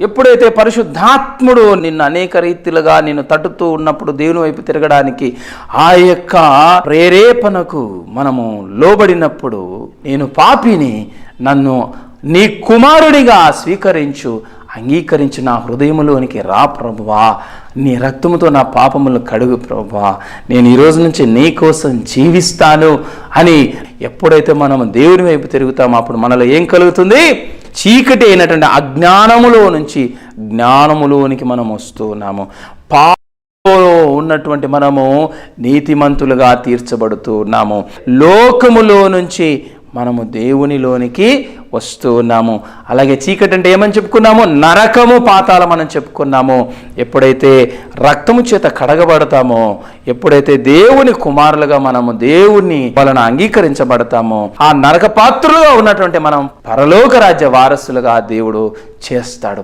ఎప్పుడైతే పరిశుద్ధాత్ముడు నిన్ను అనేక రీతిలుగా నిన్ను తట్టుతూ ఉన్నప్పుడు దేవుని వైపు తిరగడానికి ఆ యొక్క ప్రేరేపణకు మనము లోబడినప్పుడు నేను పాపిని నన్ను నీ కుమారుడిగా స్వీకరించు అంగీకరించి నా హృదయములోనికి రా ప్రభువా. నీ రక్తముతో నా పాపములు కడుగు ప్రభువా. నేను ఈరోజు నుంచి నీ కోసం జీవిస్తాను అని ఎప్పుడైతే మనం దేవుని వైపు తిరుగుతామో అప్పుడు మనలో ఏం కలుగుతుంది? చీకటి అయినటువంటి అజ్ఞానములో నుంచి జ్ఞానములోనికి మనం వస్తూ ఉన్నాము పా ఉన్నటువంటి మనము నీతిమంతులుగా తీర్చబడుతూ ఉన్నాము లోకములో నుంచి మనము దేవునిలోనికి వస్తూ ఉన్నాము. అలాగే చీకటి అంటే ఏమని చెప్పుకున్నాము? నరకము పాతాళం మనం చెప్పుకున్నాము. ఎప్పుడైతే రక్తము చేత కడగబడతామో ఎప్పుడైతే దేవుని కుమారులుగా మనము దేవుని వలన అంగీకరించబడతామో ఆ నరక పాత్రలుగా ఉన్నటువంటి మనం పరలోక రాజ్య వారసులుగా దేవుడు చేస్తాడు.